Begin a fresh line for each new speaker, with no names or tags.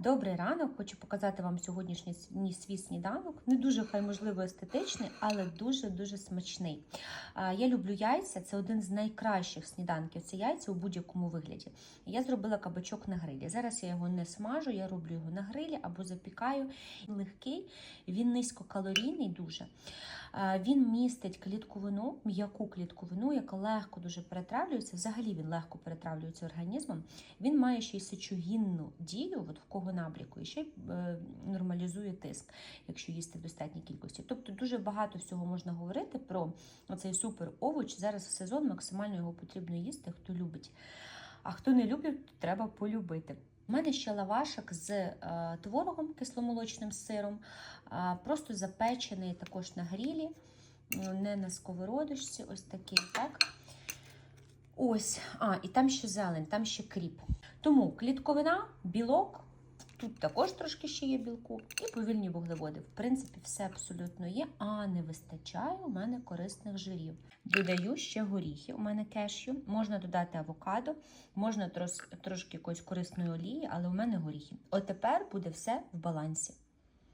Добрий ранок, хочу показати вам сьогоднішній свій- сніданок. Не дуже хай можливо естетичний, але дуже дуже смачний. Я люблю яйця, це один з найкращих сніданків. Це яйця у будь-якому вигляді. Я зробила кабачок на грилі. Зараз я його не смажу, я роблю його на грилі або запікаю. Він легкий, він низькокалорійний дуже. Він містить клітковину, м'яку клітковину, яка легко дуже перетравлюється. Взагалі він легко перетравлюється організмом. Він має ще й сечогінну дію, от в кого набріку, і ще е, нормалізує тиск, якщо їсти в достатній кількості. Тобто дуже багато всього можна говорити про цей супер овоч. Зараз в сезон максимально його потрібно їсти, хто любить. А хто не любить, то треба полюбити. У мене ще лавашик з е, творогом кисломолочним сиром, просто запечений також на грілі, не на сковородочці, ось такий, так. Ось, а, і там ще зелень, там ще кріп. Тому клітковина, білок, тут також трошки ще є білку, і повільні вуглеводи. В принципі, все абсолютно є, а не вистачає у мене корисних жирів. Додаю ще горіхи. У мене кешю. Можна додати авокадо, можна трошки якоїсь корисної олії, але у мене горіхи. От тепер буде все в балансі.